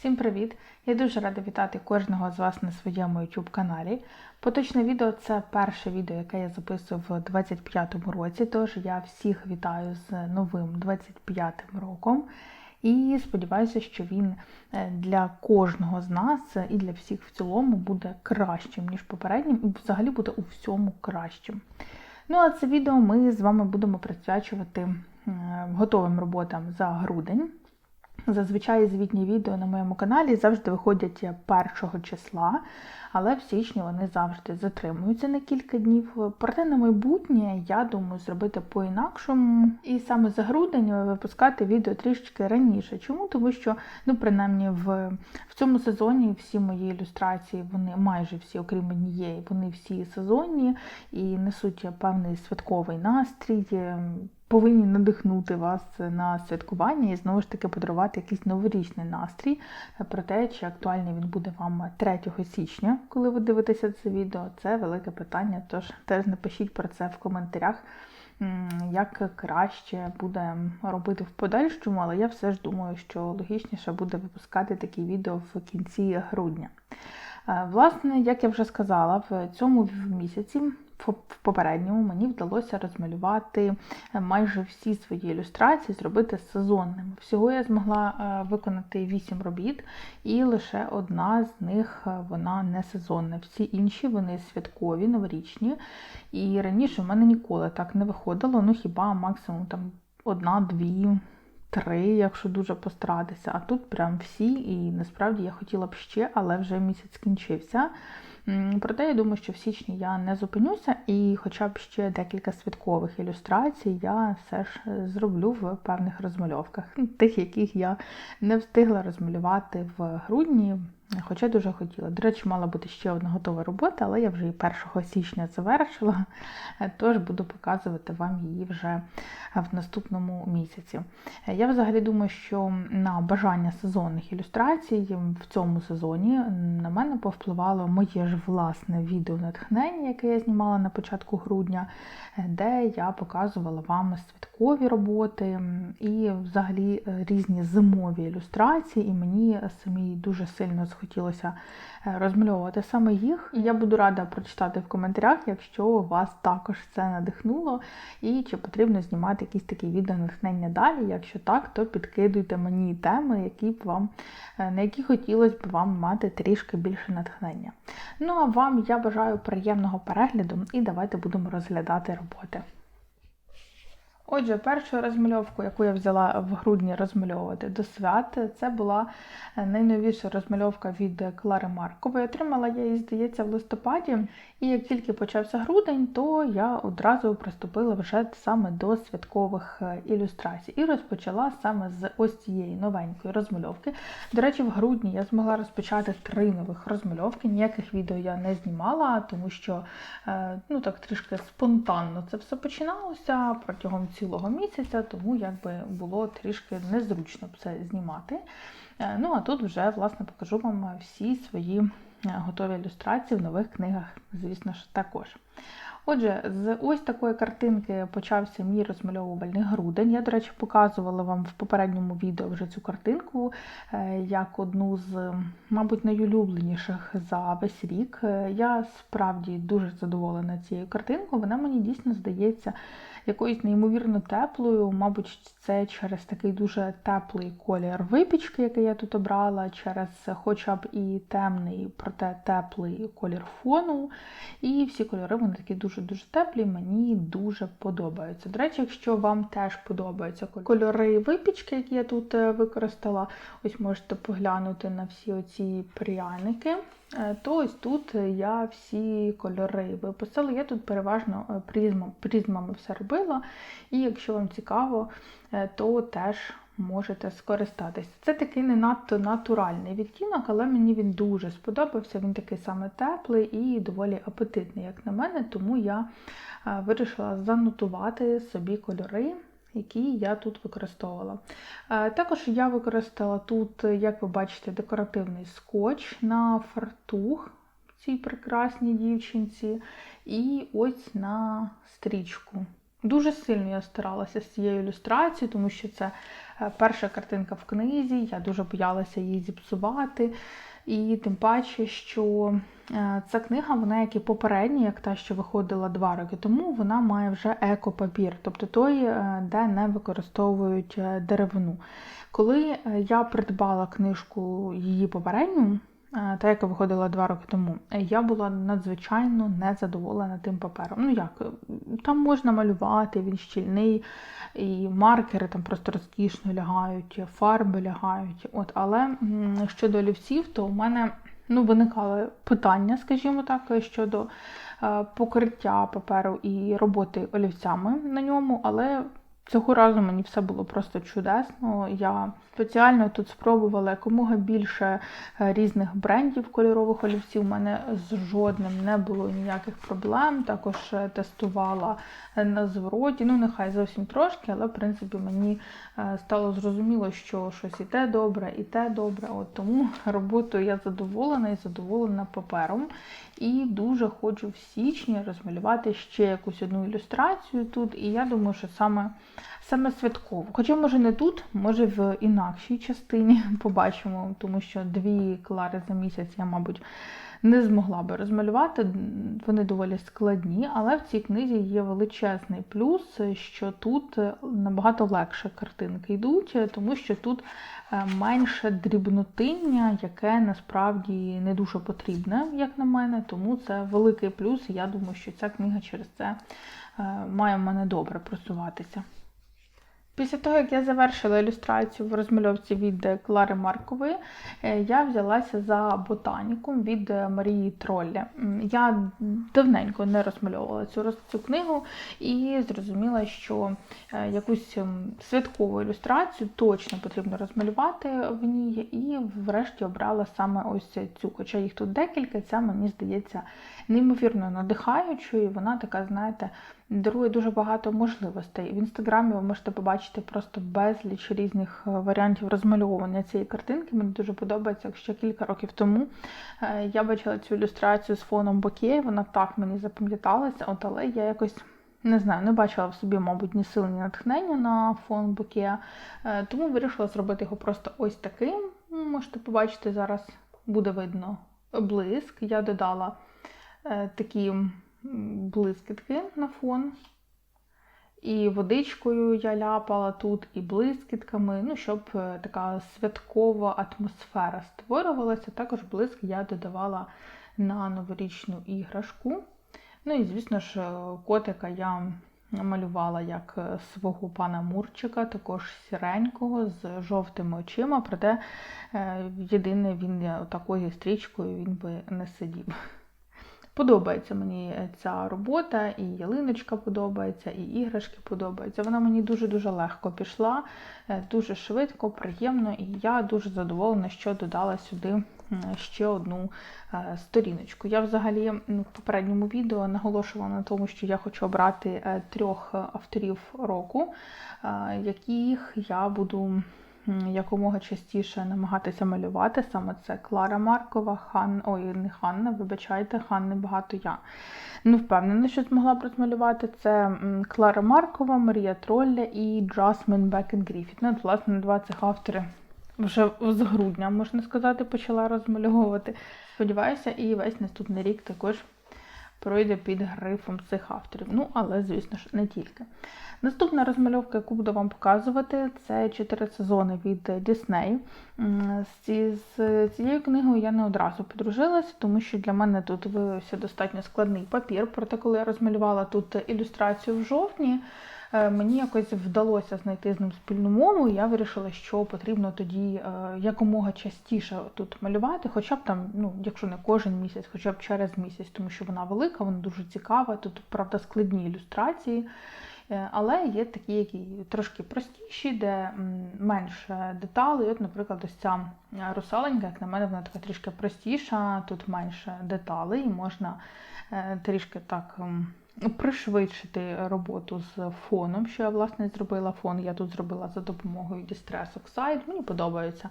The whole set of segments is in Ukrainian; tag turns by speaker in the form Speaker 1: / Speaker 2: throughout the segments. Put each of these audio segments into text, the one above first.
Speaker 1: Всім привіт! Я дуже рада вітати кожного з вас на своєму YouTube каналі. Поточне відео це перше відео, яке я записую в 25-му році, тож я всіх вітаю з новим 25-м роком. І сподіваюся, що він е, для кожного з нас і для всіх в цілому буде кращим, ніж попереднім, і взагалі буде у всьому кращим. Ну а це відео ми з вами будемо присвячувати е, готовим роботам за грудень. Зазвичай звітні відео на моєму каналі завжди виходять першого числа, але в січні вони завжди затримуються на кілька днів. Проте на майбутнє я думаю зробити по-інакшому і саме за грудень випускати відео трішки раніше. Чому? Тому що, ну, принаймні, в, в цьому сезоні всі мої ілюстрації, вони майже всі, окрім однієї, вони всі сезонні і несуть певний святковий настрій повинні надихнути вас на святкування і знову ж таки подарувати якийсь новорічний настрій. Про те, чи актуальний він буде вам 3 січня, коли ви дивитеся це відео, це велике питання. Тож теж напишіть про це в коментарях. Як краще буде робити в подальшому, але я все ж думаю, що логічніше буде випускати такі відео в кінці грудня. Е, власне, як я вже сказала, в цьому місяці в попередньому мені вдалося розмалювати е, майже всі свої ілюстрації, зробити сезонними. Всього я змогла е, виконати 8 робіт, і лише одна з них е, вона не сезонна. Всі інші вони святкові, новорічні. І раніше в мене ніколи так не виходило, ну хіба максимум там одна-дві. Три, якщо дуже постаратися, а тут прям всі, і насправді я хотіла б ще, але вже місяць скінчився. Проте я думаю, що в січні я не зупинюся, і хоча б ще декілька святкових ілюстрацій я все ж е, зроблю в певних розмальовках, тих, яких я не встигла розмалювати в грудні. Хоча дуже хотіла. До речі, мала бути ще одна готова робота, але я вже і 1 січня завершила, тож буду показувати вам її вже в наступному місяці. Я взагалі думаю, що на бажання сезонних ілюстрацій в цьому сезоні на мене повпливало моє ж власне відео натхнення, яке я знімала на початку грудня, де я показувала вам святкові роботи і взагалі різні зимові ілюстрації, і мені самі дуже сильно хотілося е, розмальовувати саме їх. І я буду рада прочитати в коментарях, якщо вас також це надихнуло, і чи потрібно знімати якісь такі відео натхнення далі. Якщо так, то підкидуйте мені теми, які б вам, е, на які хотілося б вам мати трішки більше натхнення. Ну а вам я бажаю приємного перегляду і давайте будемо розглядати роботи. Отже, першу розмальовку, яку я взяла в грудні розмальовувати до свят, це була е, найновіша розмальовка від Клари Маркової. Отримала я її, здається, в листопаді. І як тільки почався грудень, то я одразу приступила вже саме до святкових е, ілюстрацій. І розпочала саме з ось цієї новенької розмальовки. До речі, в грудні я змогла розпочати три нових розмальовки. Ніяких відео я не знімала, тому що е, ну так трішки спонтанно це все починалося протягом цілого місяця, тому якби було трішки незручно це знімати. Е, ну а тут вже власне покажу вам всі свої. Е, готові ілюстрації в нових книгах, звісно ж, також. Отже, з ось такої картинки почався мій розмальовувальний грудень. Я, до речі, показувала вам в попередньому відео вже цю картинку е, як одну з, мабуть, найулюбленіших за весь рік. Е, я справді дуже задоволена цією картинкою. Вона мені дійсно здається якоюсь неймовірно теплою. Мабуть, це через такий дуже теплий колір випічки, який я тут обрала, через хоча б і темний, проте теплий колір фону. І всі кольори вони такі дуже-дуже теплі, мені дуже подобаються. До речі, якщо вам теж подобаються кольори випічки, які я тут е, використала, ось можете поглянути на всі оці пряники. Е, то ось тут я всі кольори виписала. Я тут переважно е, призмами все робила, і якщо вам цікаво, е, то теж можете скористатись. Це такий не надто натуральний відтінок, але мені він дуже сподобався. Він такий саме теплий і доволі апетитний, як на мене, тому я вирішила занотувати собі кольори які я тут використовувала. Е, також я використала тут, як ви бачите, декоративний скотч на фартух цій прекрасній дівчинці, і ось на стрічку. Дуже сильно я старалася з цією ілюстрацією, тому що це е, перша картинка в книзі, я дуже боялася її зіпсувати. І тим паче, що ця книга, вона як і попередня, як та, що виходила два роки тому, вона має вже екопапір, тобто той, е, де не використовують е, деревину. Коли е, я придбала книжку її попередню, е, та, яка виходила два роки тому, е, я була надзвичайно незадоволена тим папером. Ну як, е, там можна малювати, він щільний, і маркери там просто розкішно лягають, фарби лягають. От, але щодо олівців, то у мене ну, виникали питання, скажімо так, щодо е, покриття паперу і роботи олівцями на ньому, але цього разу мені все було просто чудесно. Я спеціально тут спробувала якомога більше е, різних брендів кольорових олівців. У мене з жодним не було ніяких проблем. Також е, тестувала на звороті. Ну, нехай зовсім трошки, але в принципі мені е, стало зрозуміло, що щось і те добре, і те добре. От тому роботою я задоволена і задоволена папером. І дуже хочу в січні розмалювати ще якусь одну ілюстрацію тут. І я думаю, що саме, саме святково. Хоча, може, не тут, може в інакшій частині побачимо, тому що дві клари за місяць я, мабуть, не змогла би розмалювати. Вони доволі складні, але в цій книзі є величезний плюс, що тут набагато легше картинки йдуть, тому що тут е, менше дрібнотиння, яке насправді не дуже потрібне, як на мене. Тому це великий плюс. Я думаю, що ця книга через це е, має в мене добре просуватися. Після того, як я завершила ілюстрацію в розмальовці від Клари Маркової, е, я взялася за ботанікум від Марії Тролля. Я давненько не розмальовувала цю, цю книгу і зрозуміла, що е, якусь ем, святкову ілюстрацію точно потрібно розмалювати в ній, і врешті обрала саме ось цю. Хоча їх тут декілька, ця мені здається неймовірно надихаючою, і вона така, знаєте, дарує дуже багато можливостей. В інстаграмі ви можете побачити просто безліч різних е, варіантів розмальовування цієї картинки. Мені дуже подобається, якщо кілька років тому е, я бачила цю ілюстрацію з фоном Бокє, вона так мені запам'яталася, от але я якось. Не знаю, не бачила в собі, мабуть, ні сил, ні натхнення на фон Бокія, е, тому вирішила зробити його просто ось таким. Можете побачити, зараз буде видно блиск. Я додала е, такі блискітки на фон. І водичкою я ляпала тут, і блискітками, ну, щоб е, така святкова атмосфера створювалася. Також блиск я додавала на новорічну іграшку. Ну і, звісно ж, е, котика я малювала як е, свого пана Мурчика, також сіренького з жовтими очима, проте єдине він такою стрічкою він би не сидів. Подобається мені ця робота, і ялиночка подобається, і іграшки подобаються. Вона мені дуже-дуже легко пішла, е, дуже швидко, приємно, і я дуже задоволена, що додала сюди ще одну е, сторіночку. Я взагалі в попередньому відео наголошувала на тому, що я хочу обрати е, трьох авторів року, яких я буду якомога частіше намагатися малювати. Саме це Клара Маркова, Хан... ой, не Ханна, вибачайте, Ханни багато я. Не впевнена, що змогла б розмалювати. Це Клара Маркова, Марія Тролля і Джасмін Бекен Гріфіт. Ну, власне, два цих автори вже з грудня, можна сказати, почала розмальовувати. Сподіваюся, і весь наступний рік також пройде під грифом цих авторів. Ну, але, звісно ж, не тільки. Наступна розмальовка, яку буду вам показувати, це чотири сезони від Дісней. З цією книгою я не одразу подружилася, тому що для мене тут виявився достатньо складний папір. Проте, коли я розмалювала тут ілюстрацію в жовтні, мені якось вдалося знайти з ним спільну мову. і Я вирішила, що потрібно тоді е, якомога частіше тут малювати, хоча б там, ну, якщо не кожен місяць, хоча б через місяць, тому що вона велика, вона дуже цікава. Тут, правда, складні ілюстрації. Е, Але є такі, які трошки простіші, де менше деталей. От, наприклад, ось ця е, русаленька, як на мене, вона така трішки простіша, тут менше деталей, і можна е, трішки так пришвидшити роботу з фоном, що я власне зробила фон. Я тут зробила за допомогою Distress Oxide. Мені подобаються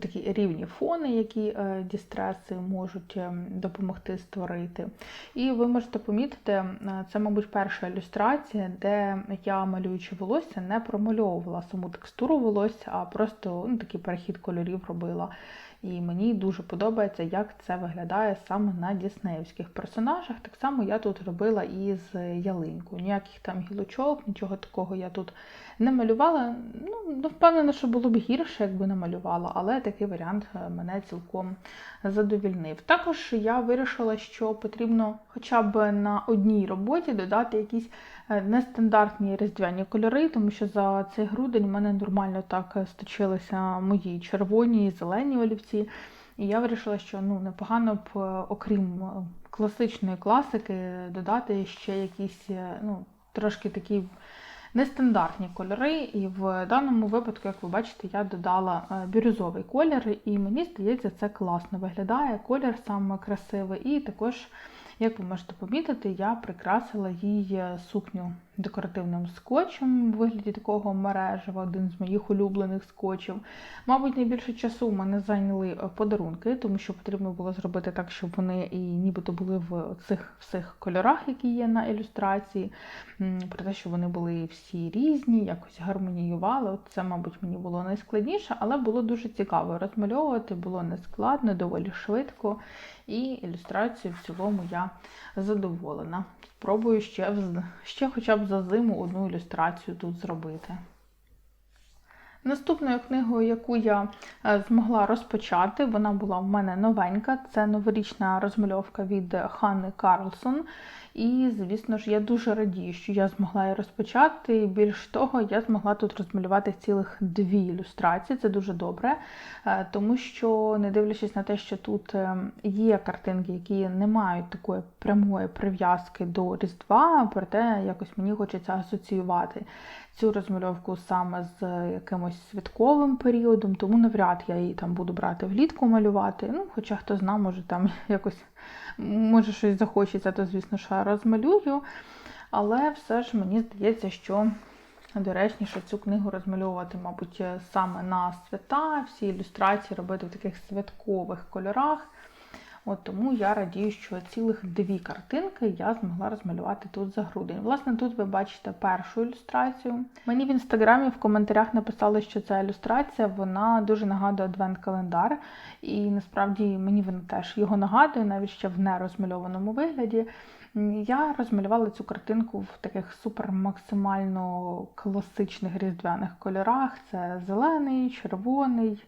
Speaker 1: такі рівні фони, які е, дістреси можуть ем, допомогти створити. І ви можете помітити, е, це, мабуть, перша ілюстрація, де я малюючи волосся, не промальовувала саму текстуру волосся, а просто ну, такий перехід кольорів робила. І мені дуже подобається, як це виглядає саме на діснеївських персонажах. Так само я тут робила і з ялинкою. Ніяких там гілочок, нічого такого я тут не малювала. Ну, впевнена, що було б гірше, якби не малювала, але такий варіант е, мене цілком задовільнив. Також я вирішила, що потрібно хоча б на одній роботі додати якісь е, нестандартні різдвяні кольори, тому що за цей грудень в мене нормально так сточилися мої червоні і зелені олівці. І я вирішила, що ну непогано б, е, окрім класичної класики, додати ще якісь ну, трошки такі нестандартні кольори, і в даному випадку, як ви бачите, я додала е, бірюзовий колір, і мені здається, це класно виглядає. Колір саме красивий, і також, як ви можете помітити, я прикрасила її сукню декоративним скотчем у вигляді такого мережева, один з моїх улюблених скотчів. Мабуть, найбільше часу в мене зайняли е, подарунки, тому що потрібно було зробити так, щоб вони і нібито були в цих всіх кольорах, які є на ілюстрації. Про те, що вони були всі різні, якось гармоніювали. От Це, мабуть, мені було найскладніше, але було дуже цікаво розмальовувати, було нескладно, доволі швидко. І ілюстрацію в цілому я задоволена. Спробую ще, ще хоча б за зиму одну ілюстрацію тут зробити. Наступною книгою, яку я е, змогла розпочати, вона була в мене новенька. Це новорічна розмальовка від Ханни Карлсон. І, звісно ж, я дуже радію, що я змогла її розпочати. Більш того, я змогла тут розмалювати цілих дві ілюстрації. Це дуже добре, е, тому що, не дивлячись на те, що тут е, є картинки, які не мають такої прямої прив'язки до Різдва, проте якось мені хочеться асоціювати цю розмальовку саме з якимось святковим періодом, тому навряд я її там буду брати влітку малювати. Ну, Хоча хто знає, може там якось може щось захочеться, то, звісно, що розмалюю. Але все ж мені здається, що доречніше цю книгу розмальовувати, мабуть, саме на свята, всі ілюстрації робити в таких святкових кольорах. От Тому я радію, що цілих дві картинки я змогла розмалювати тут за грудень. Власне, тут ви бачите першу ілюстрацію. Мені в інстаграмі в коментарях написали, що ця ілюстрація вона дуже нагадує адвент-календар, і насправді мені вона теж його нагадує, навіть ще в нерозмальованому вигляді. Я розмалювала цю картинку в таких супер максимально класичних різдвяних кольорах: це зелений, червоний.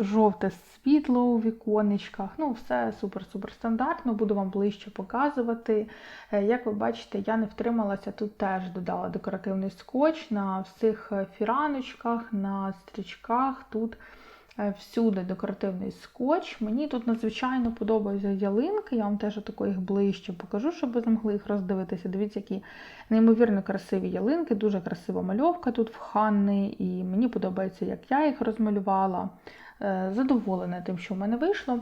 Speaker 1: Жовте світло у віконечках. Ну, все супер-супер стандартно, буду вам ближче показувати. Е, як ви бачите, я не втрималася, тут теж додала декоративний скотч на всіх фіраночках, на стрічках. Тут е, всюди декоративний скотч. Мені тут надзвичайно подобаються ялинки, я вам теж тако їх ближче покажу, щоб ви змогли їх роздивитися. Дивіться, які неймовірно красиві ялинки, дуже красива мальовка тут в Ханни, і мені подобається, як я їх розмалювала. Е, задоволена тим, що в мене вийшло.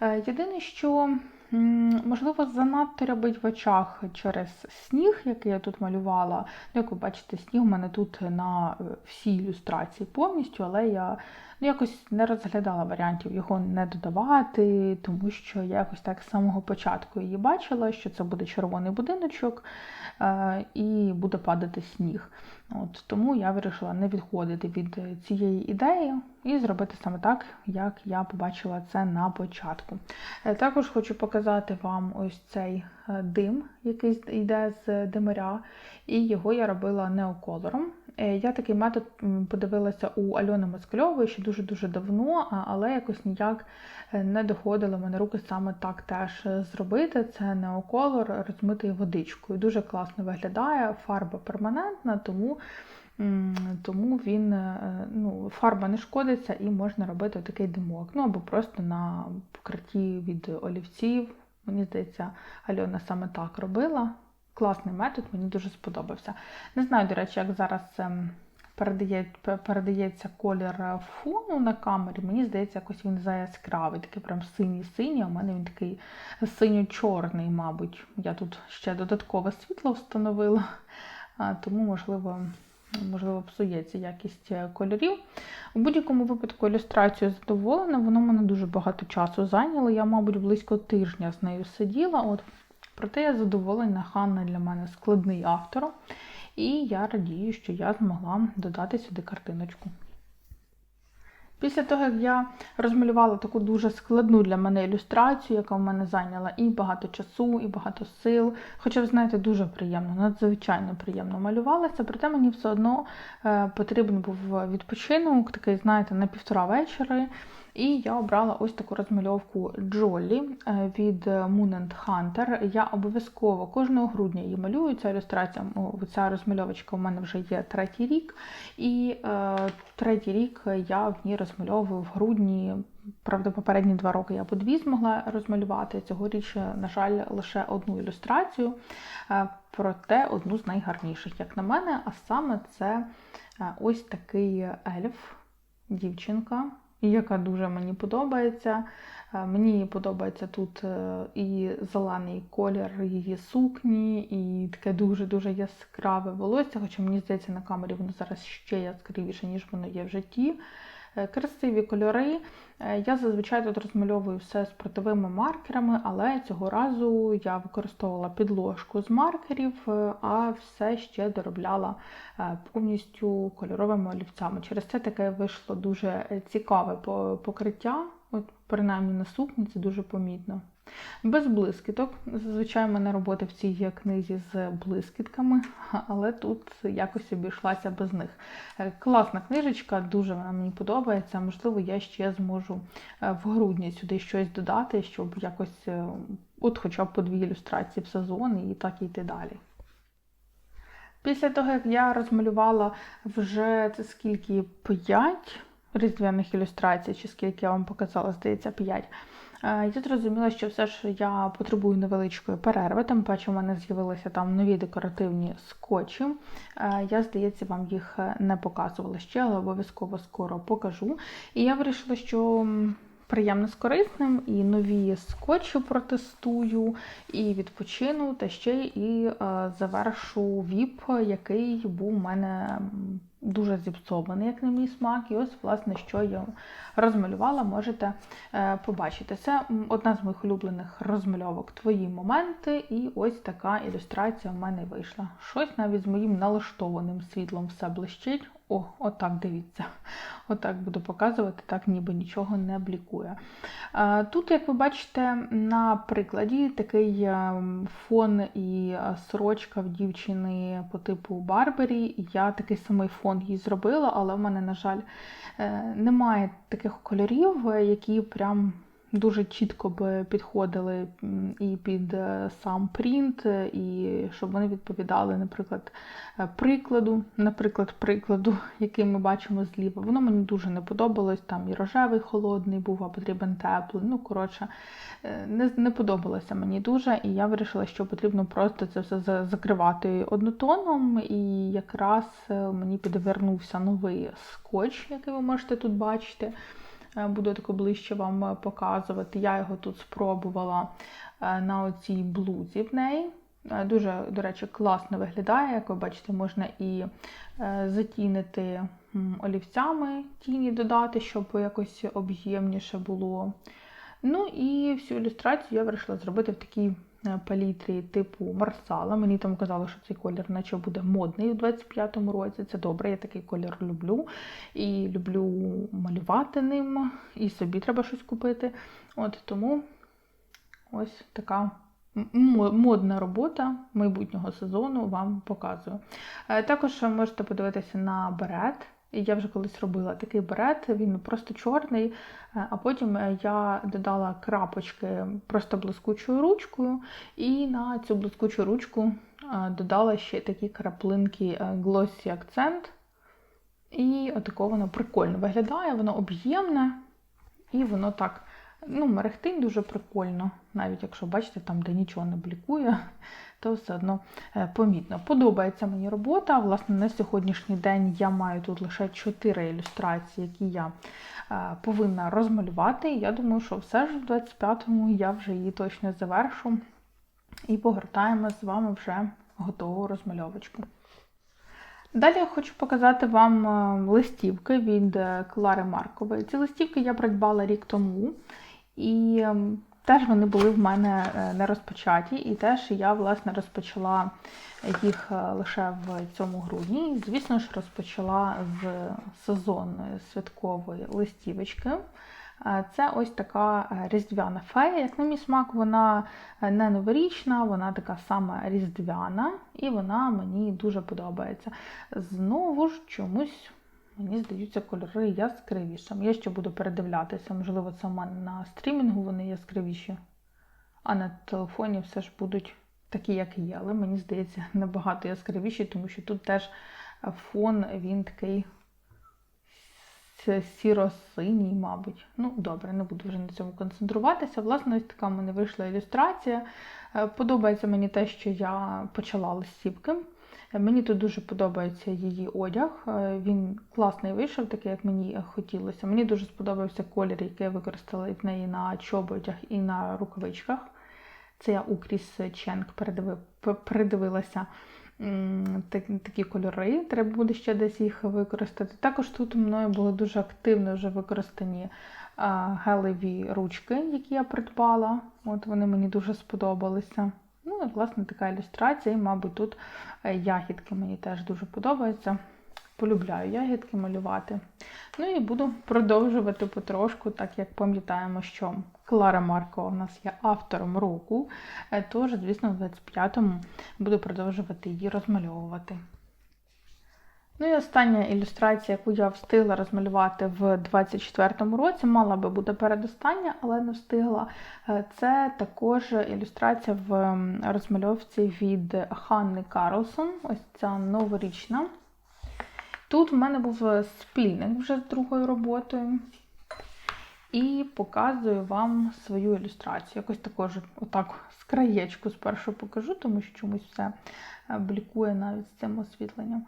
Speaker 1: Е, єдине, що, можливо, занадто рябить в очах через сніг, який я тут малювала. Ну, Як ви бачите, сніг у мене тут на е, всій ілюстрації повністю, але я ну, якось не розглядала варіантів його не додавати, тому що я якось так з самого початку її бачила, що це буде червоний будиночок і буде падати сніг. От, Тому я вирішила не відходити від цієї ідеї і зробити саме так, як я побачила це на початку. Е, також хочу показати вам ось цей е, дим, який йде з димаря, і його я робила неоколором. Е, я такий метод подивилася у Альони Москальової ще дуже-дуже давно, але якось ніяк не доходили мене руки саме так теж зробити. Це неоколор розмитий водичкою. Дуже класно виглядає, фарба перманентна, тому тому він, е, ну, фарба не шкодиться і можна робити такий димок. Ну або просто на покритті від олівців. Мені здається, Альона саме так робила. Класний метод, мені дуже сподобався. Не знаю, до речі, як зараз ем, передає, передається колір фону на камері, мені здається, якось він заяскравий, такий прям синій-синій, в мене він такий синьо-чорний, мабуть. Я тут ще додаткове світло встановила, тому, можливо, можливо, псується якість е, кольорів. У будь-якому випадку ілюстрацію задоволена, воно мене дуже багато часу зайняло. Я, мабуть, близько тижня з нею сиділа. От. Проте я задоволена, Ханна для мене складний автор. І я радію, що я змогла додати сюди картиночку. Після того, як я розмалювала таку дуже складну для мене ілюстрацію, яка в мене зайняла і багато часу, і багато сил. Хоча, ви знаєте, дуже приємно, надзвичайно приємно малювалася, проте мені все одно е, потрібен був відпочинок, такий, знаєте, на півтора вечора. І я обрала ось таку розмальовку Джолі е, від Moon and Hunter. Я обов'язково кожного грудня її малюю. Ця ілюстрація, ця розмальовочка у мене вже є третій рік. І е, третій рік я в ній розмальовую в грудні. Правда, попередні два роки я по дві змогла розмалювати. Цьогоріч, на жаль, лише одну ілюстрацію, е, проте одну з найгарніших, як на мене. А саме це е, ось такий ельф, дівчинка яка дуже мені подобається. Е, Мені подобається тут е, і зелений колір її сукні, і таке дуже-дуже яскраве волосся, хоча мені здається, на камері воно зараз ще яскравіше, ніж воно є в житті. Е, Красиві кольори. Е, Я зазвичай тут розмальовую все з протовими маркерами, але цього разу я використовувала підложку з маркерів, е, а все ще доробляла повністю кольоровими олівцями. Через це таке вийшло дуже цікаве покриття, от принаймні на сукні це дуже помітно. Без блискіток. Зазвичай в мене роботи в цій книзі з блискітками, але тут якось обійшлася без них. Е, Класна книжечка, дуже вона мені подобається. Можливо, я ще зможу е, в грудні сюди щось додати, щоб якось, е, от хоча б по дві ілюстрації в сезон і так йти далі. Після того, як я розмалювала вже це скільки 5 різдвяних ілюстрацій, чи скільки я вам показала, здається, 5. Е, Я зрозуміла, що все ж я потребую невеличкої перерви, тим паче у мене з'явилися там нові декоративні скотчі. Е, Я, здається, вам їх е, не показувала ще, але обов'язково скоро покажу. І я вирішила, що приємно з корисним, і нові скотчі протестую, і відпочину, та ще і е, завершу віп, який був у мене дуже зіпсований, як на мій смак. І ось, власне, що я розмалювала, можете е, побачити. Це одна з моїх улюблених розмальовок Твої моменти, і ось така ілюстрація в мене вийшла. Щось навіть з моїм налаштованим світлом все блищить. О, отак дивіться. Отак буду показувати, так ніби нічого не блікує. Тут, як ви бачите, на прикладі такий е, фон і е, сорочка в дівчини по типу Барбері. Я такий самий фон їй зробила, але в мене, на жаль, е, немає таких кольорів, які прям дуже чітко би підходили і під е, сам принт, е, і щоб вони відповідали, наприклад, е, прикладу, наприклад, прикладу, який ми бачимо зліва. Воно мені дуже не подобалось. Там і рожевий холодний був, а потрібен теплий. Ну, коротше, не, не подобалося мені дуже, і я вирішила, що потрібно просто це все закривати однотоном. І якраз мені підвернувся новий скотч, який ви можете тут бачити. Е, Буду тако ближче вам е, показувати. Я його тут спробувала е, на оцій блузі в неї. Дуже, до речі, класно виглядає. Як ви бачите, можна і затінити олівцями тіні додати, щоб якось об'ємніше було. Ну і всю ілюстрацію я вирішила зробити в такій палітрі типу Марсала. Мені там казали, що цей колір наче буде модний у 25-му році. Це добре, я такий колір люблю. І люблю малювати ним, і собі треба щось купити. От тому ось така модна робота майбутнього сезону вам показую. Е, Також можете подивитися на берет. Я вже колись робила такий берет, він просто чорний, е, а потім е, я додала крапочки просто блискучою ручкою, і на цю блискучу ручку е, додала ще такі краплинки Glossy Accent. І отако воно прикольно виглядає, воно об'ємне, і воно так Ну, мерехтить дуже прикольно, навіть якщо бачите, там, де нічого не блікує, то все одно е, помітно. Подобається мені робота. Власне, на сьогоднішній день я маю тут лише 4 ілюстрації, які я е, повинна розмалювати. Я думаю, що все ж в 25-му я вже її точно завершу і погортаємо з вами вже готову розмальовочку. Далі я хочу показати вам е, листівки від Клари Маркової. Ці листівки я придбала рік тому, і ем, теж вони були в мене е, не розпочаті, і теж я власне розпочала їх е, лише в цьому грудні. І, звісно ж, розпочала з сезонної святкової листівочки. Е, Це ось така різдвяна фея. Як на мій смак, вона не новорічна, вона така сама різдвяна, і вона мені дуже подобається. Знову ж чомусь. Мені здаються кольори яскравішими. Я ще буду передивлятися, можливо, мене на стрімінгу вони яскравіші, а на телефоні все ж будуть такі, як є. Але мені здається, набагато яскравіші, тому що тут теж фон він такий сіро-синій, мабуть. Ну, добре, не буду вже на цьому концентруватися. Власне, ось така в мене вийшла ілюстрація. Е, Подобається мені те, що я почала листівки. Е, Мені тут дуже подобається її одяг. Е, Він класний вийшов, такий, як мені хотілося. Мені дуже сподобався колір, який я використала в неї на чоботях і на рукавичках. Це я у Кріс Ченк передиви- передивилася такі кольори. Треба буде ще десь їх використати. Також тут мною були дуже активно вже використані а, гелеві ручки, які я придбала. От вони мені дуже сподобалися. Ну, і, власне, така ілюстрація, і, мабуть, тут е, ягідки мені теж дуже подобаються. Полюбляю ягідки малювати. Ну і буду продовжувати потрошку, так як пам'ятаємо, що Клара Маркова у нас є автором року. Е, Тож, звісно, в 25-му буду продовжувати її розмальовувати. Ну і остання ілюстрація, яку я встигла розмалювати в 24-му році, мала би бути передостання, але не встигла. Е, Це також ілюстрація в розмальовці від Ханни Карлсон, ось ця новорічна. Тут в мене був спільник вже з другою роботою. І показую вам свою ілюстрацію. Якось також отак з краєчку спершу покажу, тому що чомусь все е, блікує навіть з цим освітленням.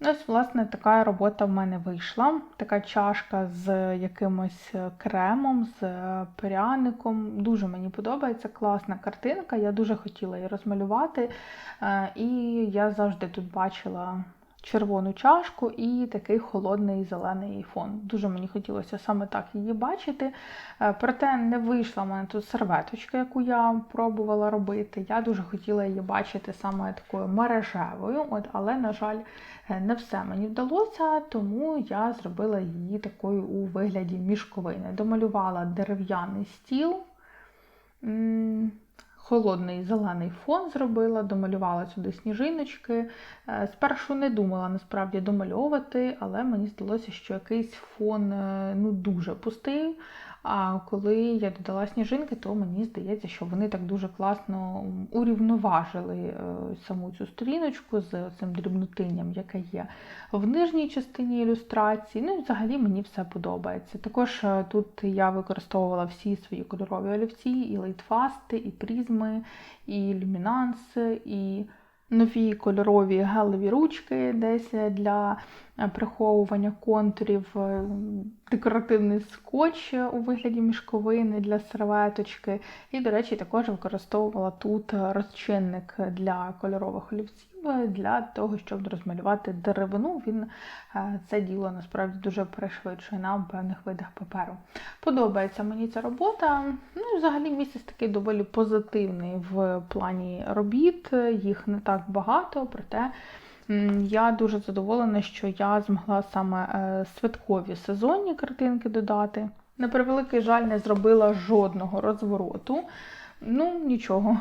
Speaker 1: Ну, Ось, власне, така робота в мене вийшла. Така чашка з якимось кремом, з е, пряником. Дуже мені подобається, класна картинка. Я дуже хотіла її розмалювати. Е, І я завжди тут бачила червону чашку і такий холодний зелений фон. Дуже мені хотілося саме так її бачити. Е, Проте не вийшла в мене тут серветочка, яку я пробувала робити. Я дуже хотіла її бачити саме такою мережевою, от, але, на жаль, е, не все мені вдалося, тому я зробила її такою у вигляді мішковини. Домалювала дерев'яний стіл. Холодний зелений фон зробила, домалювала сюди сніжиночки. Е, Спершу не думала насправді домальовувати, але мені здалося, що якийсь фон е, ну, дуже пустий. А коли я додала сніжинки, то мені здається, що вони так дуже класно урівноважили е, саму цю сторіночку з цим дрібнотинням, яке є в нижній частині ілюстрації. Ну і взагалі мені все подобається. Також е, тут я використовувала всі свої кольорові олівці, і лейтфасти, і призми, і люмінанси, і нові кольорові гелеві ручки десь для приховування контурів, е, декоративний скотч у вигляді мішковини для серветочки. І, до речі, також використовувала тут розчинник для кольорових олівців для того, щоб розмалювати деревину. Він е, це діло насправді дуже пришвидшує на певних видах паперу. Подобається мені ця робота. Ну взагалі місяць такий доволі позитивний в плані робіт. Їх не так багато, проте. Я дуже задоволена, що я змогла саме е, святкові сезонні картинки додати. На превеликий жаль, не зробила жодного розвороту. Ну, нічого.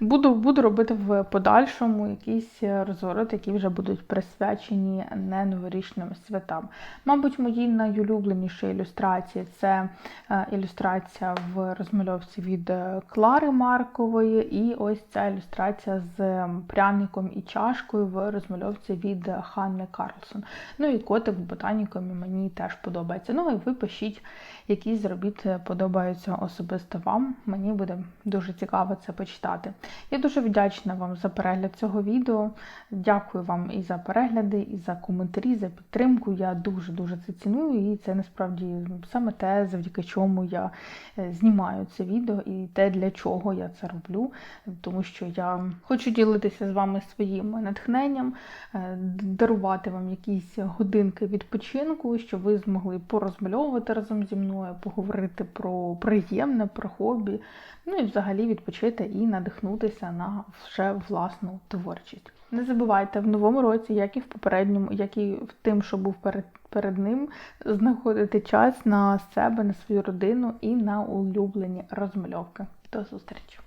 Speaker 1: Буду, буду робити в подальшому якісь розвороти, які вже будуть присвячені не новорічним святам. Мабуть, мої найулюбленіші ілюстрації це е, ілюстрація в розмальовці від е, Клари Маркової, і ось ця ілюстрація з пряником і чашкою в розмальовці від Ханни Карлсон. Ну і котик в ботанікумі мені теж подобається. Ну і ви пишіть, які з робіт подобаються особисто вам. Мені буде дуже цікаво це почитати. Я дуже вдячна вам за перегляд цього відео. Дякую вам і за перегляди, і за коментарі, за підтримку. Я дуже-дуже це ціную, і це насправді саме те, завдяки чому я е, знімаю це відео, і те, для чого я це роблю. Тому що я хочу ділитися з вами своїм натхненням, е, дарувати вам якісь годинки відпочинку, щоб ви змогли порозмальовувати разом зі мною, поговорити про приємне, про хобі, ну і взагалі відпочити і надихнутися на вже власну творчість. Не забувайте в новому році, як і в попередньому, як і в тим, що був перед, перед ним, знаходити час на себе, на свою родину і на улюблені розмальовки. До зустрічі!